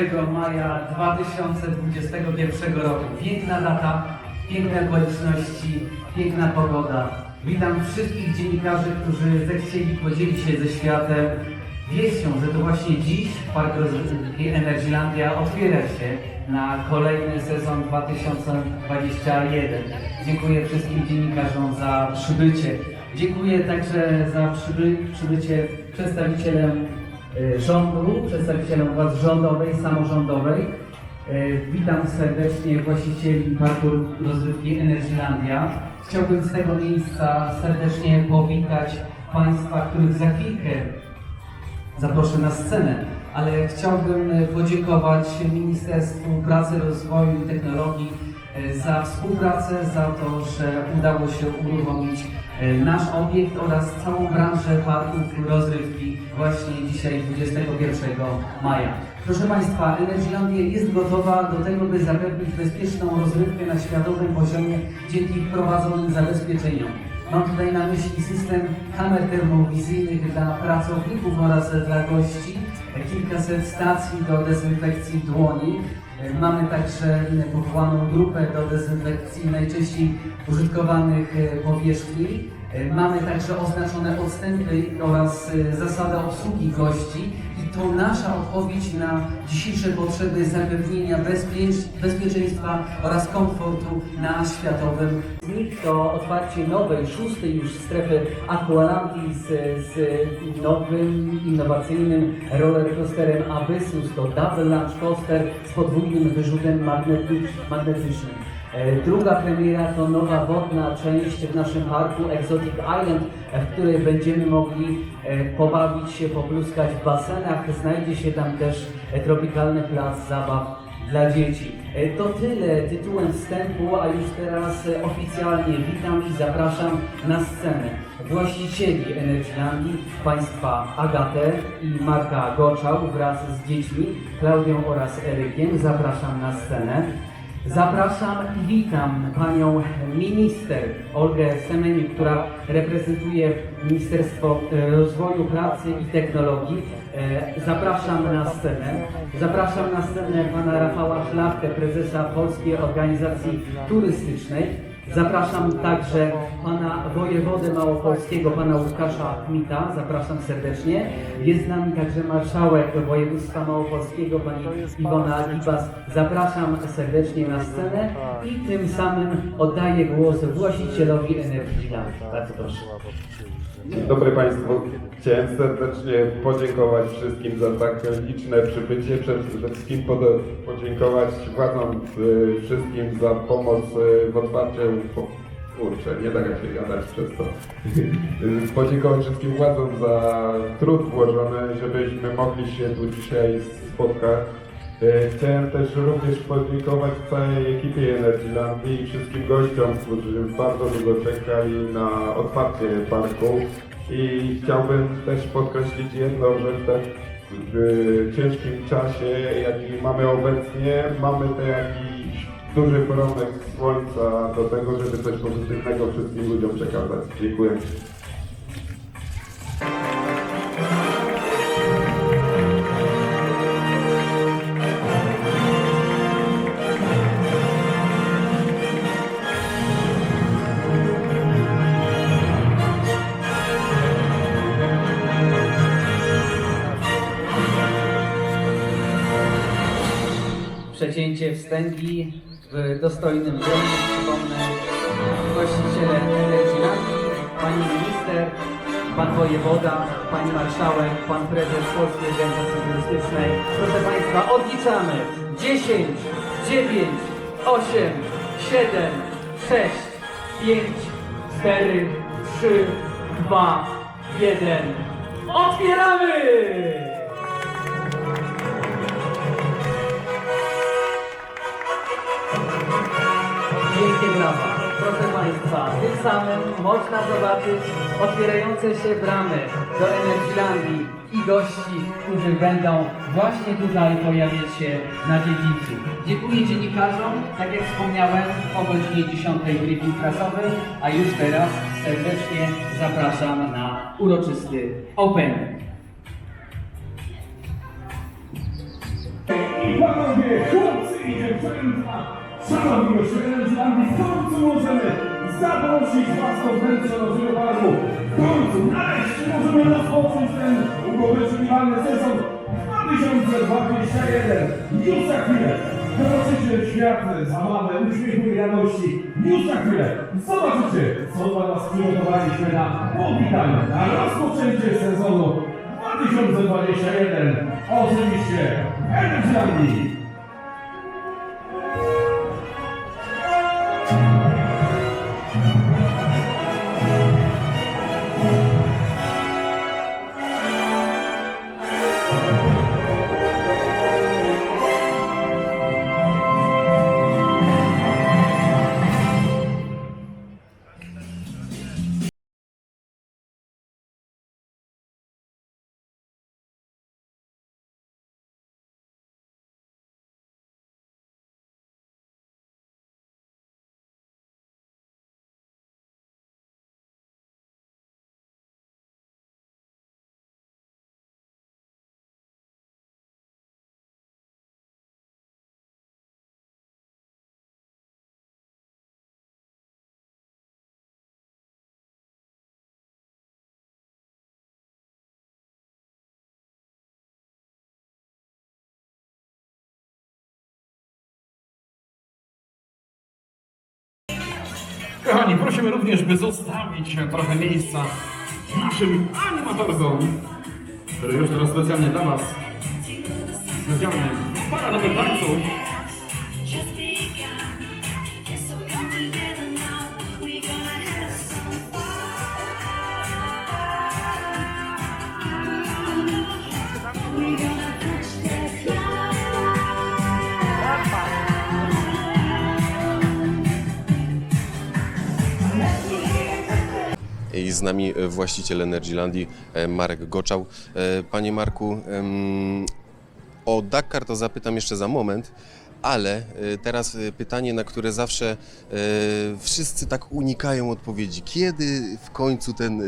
Dzień dobry. 21 maja 2021 roku. Piękna data, piękne okoliczności, piękna pogoda. Witam wszystkich dziennikarzy, którzy zechcieli podzielić się ze światem wieścią, że to właśnie dziś Park Rozrywki Energylandia otwiera się na kolejny sezon 2021. Dziękuję wszystkim dziennikarzom za przybycie. Dziękuję także za przyby, przybycie przedstawicielem e, rządu, przedstawicielom władz rządowej, samorządowej. E, Witam serdecznie właścicieli Parku Rozrywki Energylandia. Chciałbym z tego miejsca serdecznie powitać Państwa, których za chwilkę zaproszę na scenę, ale chciałbym e, podziękować Ministerstwu Pracy, Rozwoju i Technologii e, za współpracę, za to, że udało się uruchomić e, nasz obiekt oraz całą branżę parków rozrywki właśnie dzisiaj 21 maja. Proszę Państwa, Energylandia jest gotowa do tego, by zapewnić bezpieczną rozrywkę na światowym poziomie dzięki wprowadzonym zabezpieczeniom. Mam tutaj na myśli system kamer termowizyjnych dla pracowników oraz dla gości, kilkaset stacji do dezynfekcji dłoni. Mamy także powołaną grupę do dezynfekcji najczęściej użytkowanych e, powierzchni. Mamy także oznaczone odstępy oraz e, zasada obsługi gości to nasza odpowiedź na dzisiejsze potrzeby zapewnienia bezpiecz- bezpieczeństwa oraz komfortu na światowym. Z nich to otwarcie nowej, szóstej już strefy Aqualandii z, z nowym, innowacyjnym rollercoasterem Abyssus. To double launch coaster z podwójnym wyrzutem magnety- magnetycznym. E, Druga premiera to nowa wodna część w naszym parku Exotic Island, e, w której będziemy mogli e, pobawić się, popluskać w basenach. Znajdzie się tam też tropikalny plac zabaw dla dzieci. To tyle tytułem wstępu, a już teraz oficjalnie witam i zapraszam na scenę właścicieli Energylandii, państwa Agatę i Marka Goczał wraz z dziećmi, Klaudią oraz Erykiem. Zapraszam na scenę. Zapraszam i witam panią minister Olgę Semeniuk, która reprezentuje Ministerstwo e, Rozwoju Pracy i Technologii. E, Zapraszam na scenę. Zapraszam na scenę pana Rafała Szlachtę, prezesa Polskiej Organizacji Turystycznej. Zapraszam także pana wojewodę małopolskiego, pana Łukasza Kmita. Zapraszam serdecznie. Jest z nami także marszałek województwa małopolskiego, pani Iwona Gibas. Zapraszam serdecznie na scenę i tym samym oddaję głos właścicielowi Energyland. Bardzo proszę. Dzień dobry Państwu. Chciałem serdecznie podziękować wszystkim za tak liczne przybycie. Przede wszystkim pod- podziękować władzom y, wszystkim za pomoc y, w otwarciu. Po, kurczę, nie da się gadać przez to. Podziękować wszystkim władzom za trud włożony, żebyśmy mogli się tu dzisiaj spotkać. Y, Chciałem też również podziękować całej ekipie Energylandii i wszystkim gościom, którzy bardzo długo czekali na otwarcie parku. I chciałbym też podkreślić jedną rzecz, tak w ciężkim czasie, jaki mamy obecnie, mamy to jakiś duży promyk słońca do tego, żeby coś pozytywnego wszystkim ludziom przekazać. Dziękuję. Przecięcie wstęgi w dostojnym gronie. Przypomnę właściciele Energylandii, pani minister, pan wojewoda, pani marszałek, pan prezes Polskiej Organizacji Turystycznej. Proszę Państwa, odliczamy. 10, 9, 8, 7, 6, 5, 4, 3, 2, 1. Otwieramy! Wielkie brawa. Proszę Państwa, tym samym można zobaczyć otwierające się bramy do Energylandii i gości, którzy będą właśnie tutaj pojawiać się na dziedzińcu. Dziękuję dziennikarzom, tak jak wspomniałem, o godzinie 10 briefing prasowy, a już teraz serdecznie zapraszam na uroczysty opening. i panowie, chłopcy i dziewczęta, szanowni Energylandii, w końcu możemy zaprosić was do wnętrza naszego parku. W końcu, nareszcie możemy rozpocząć ten długowyczekiwany sezon 2021. Już za chwilę zobaczycie świat zabawę, uśmiechu i radości. Już za chwilę zobaczycie, co dla was przygotowaliśmy na powitanie, na rozpoczęcie sezonu 2021. Oczywiście w Energylandii. Kochani, prosimy również, by zostawić trochę miejsca naszym animatorkom, które już teraz specjalnie dla Was specjalnie paradowym tańcu just I z nami właściciel Energylandii e, Marek Goczał. E, Panie Marku, o Dakar to zapytam jeszcze za moment, ale e, teraz pytanie, na które zawsze wszyscy tak unikają odpowiedzi. Kiedy w końcu ten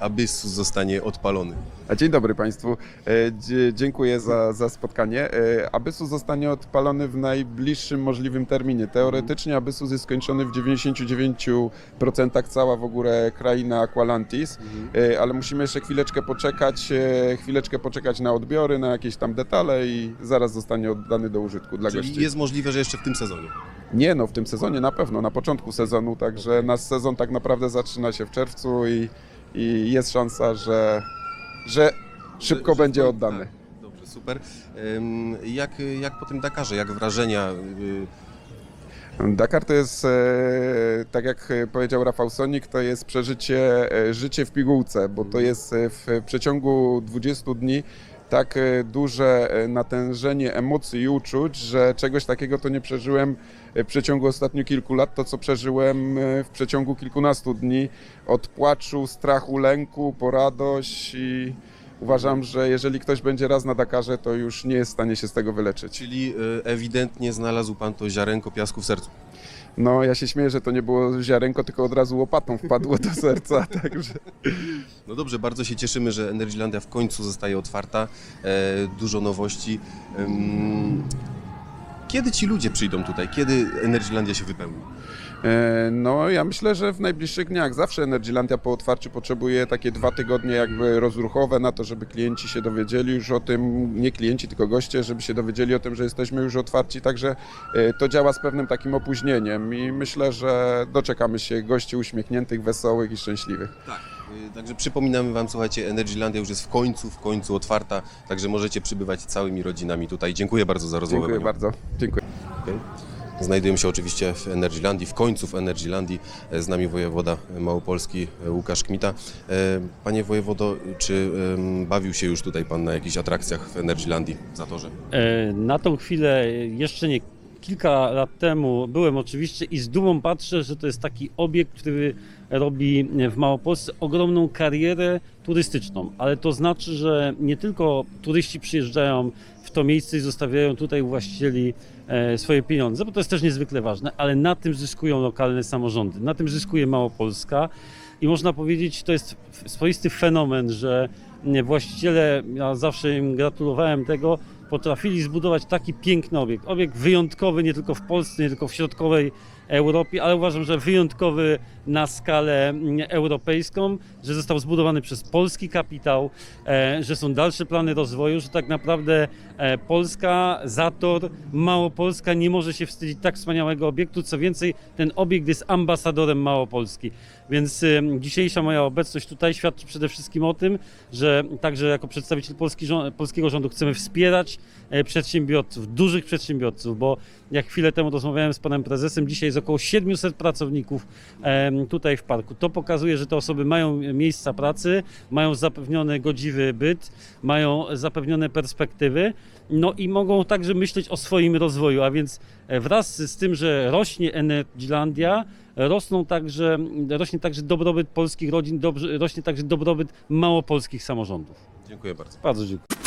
Abyssus zostanie odpalony? Dzień dobry Państwu. E, Dziękuję za, za spotkanie. E, Abyssus zostanie odpalony w najbliższym możliwym terminie. Teoretycznie Abyssus jest skończony w 99% cała w ogóle kraina Aqualantis, e, ale musimy jeszcze chwileczkę poczekać, chwileczkę poczekać na odbiory, na jakieś tam detale i zaraz zostanie oddany do użytku dla Czyli gości. jest możliwe, że jeszcze w tym sezonie. Nie no, w tym sezonie na pewno, na początku sezonu, także nasz sezon tak naprawdę zaczyna się w czerwcu i, i jest szansa, że, że szybko Że- będzie oddany. Tak, dobrze, super. Jak, jak po tym Dakarze, jak wrażenia? y, Dakar to jest, e, tak jak powiedział Rafał Sonik, to jest przeżycie, e, życie w pigułce, bo to jest e, w przeciągu 20 dni tak e, duże e, natężenie emocji i uczuć, że czegoś takiego to nie przeżyłem e, w przeciągu ostatnich kilku lat, to co przeżyłem w przeciągu kilkunastu dni, od płaczu, strachu, lęku, po radość i uważam, że jeżeli ktoś będzie raz na Dakarze, to już nie jest w stanie się z tego wyleczyć. Czyli ewidentnie znalazł Pan to ziarenko piasku w sercu. No, ja się śmieję, że to nie było ziarenko, tylko od razu łopatą wpadło do serca, także... No dobrze, bardzo się cieszymy, że Energylandia w końcu zostaje otwarta. E, dużo nowości. Kiedy ci ludzie przyjdą tutaj? Kiedy Energylandia się wypełni? E, No, ja myślę, że w najbliższych dniach zawsze Energylandia po otwarciu potrzebuje takie dwa tygodnie jakby rozruchowe na to, żeby klienci się dowiedzieli już o tym, nie klienci, tylko goście, żeby się dowiedzieli o tym, że jesteśmy już otwarci, także e, to działa z pewnym takim opóźnieniem i myślę, że doczekamy się gości uśmiechniętych, wesołych i szczęśliwych. Tak. Także przypominamy Wam, słuchajcie, Energylandia już jest w końcu, w końcu otwarta, także możecie przybywać całymi rodzinami tutaj. Dziękuję bardzo za rozmowę. Dziękuję Maniu. bardzo. Dziękuję. Okej. Znajdujemy się oczywiście w Energylandii, w końcu w Energylandii. E, Z nami wojewoda Małopolski e, Łukasz Kmita. E, Panie wojewodo, czy bawił się już tutaj Pan na jakichś atrakcjach w Energylandii w Zatorze? E, Na tą chwilę jeszcze nie kilka lat temu byłem oczywiście i z dumą patrzę, że to jest taki obiekt, który robi w Małopolsce ogromną karierę turystyczną, ale to znaczy, że nie tylko turyści przyjeżdżają w to miejsce i zostawiają tutaj właścicieli e, swoje pieniądze, bo to jest też niezwykle ważne, ale na tym zyskują lokalne samorządy, na tym zyskuje Małopolska. I można powiedzieć, to jest swoisty fenomen, że właściciele, ja zawsze im gratulowałem tego, potrafili zbudować taki piękny obiekt. Obiekt wyjątkowy nie tylko w Polsce, nie tylko w środkowej Europie, ale uważam, że wyjątkowy na skalę mm, europejską, że został zbudowany przez polski kapitał, e, że są dalsze plany rozwoju, że tak naprawdę e, Polska, Zator, Małopolska nie może się wstydzić tak wspaniałego obiektu. Co więcej, ten obiekt jest ambasadorem Małopolski. Więc y, dzisiejsza moja obecność tutaj świadczy przede wszystkim o tym, że także jako przedstawiciel polski, polskiego rządu chcemy wspierać e, przedsiębiorców, dużych przedsiębiorców, bo jak chwilę temu rozmawiałem z panem prezesem, dzisiaj jest około 700 pracowników tutaj w parku. To pokazuje, że te osoby mają miejsca pracy, mają zapewniony godziwy byt, mają zapewnione perspektywy, no i mogą także myśleć o swoim rozwoju, a więc e, wraz z tym, że rośnie Energylandia, rosną także, rośnie także dobrobyt polskich rodzin, rośnie także dobrobyt małopolskich samorządów. Dziękuję bardzo. Bardzo dziękuję.